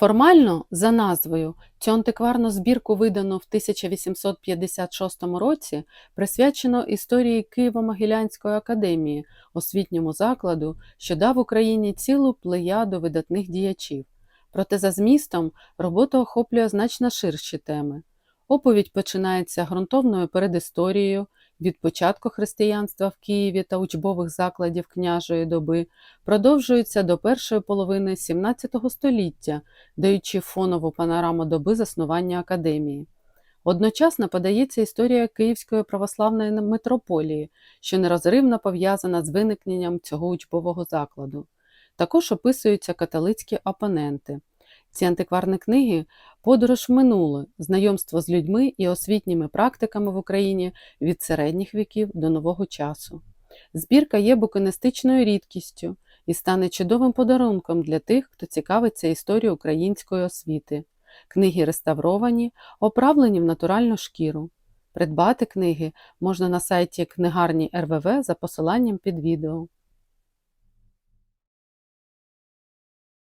Формально, за назвою, цю антикварну збірку видано в 1856 році, присвячено історії Києво-Могилянської академії, освітньому закладу, що дав Україні цілу плеяду видатних діячів. Проте за змістом робота охоплює значно ширші теми. Оповідь починається ґрунтовною передісторією від початку християнства в Києві та учбових закладів княжої доби, продовжується до першої половини XVII століття, даючи фонову панораму доби заснування академії. Одночасно подається історія Київської православної митрополії, що нерозривно пов'язана з виникненням цього учбового закладу. Також описуються католицькі опоненти. Ці антикварні книги подорож в минуле, знайомство з людьми і освітніми практиками в Україні від середніх віків до нового часу. Збірка є букинистичною рідкістю і стане чудовим подарунком для тих, хто цікавиться історією української освіти. Книги реставровані, оправлені в натуральну шкіру. Придбати книги можна на сайті книгарні РВВ за посиланням під відео.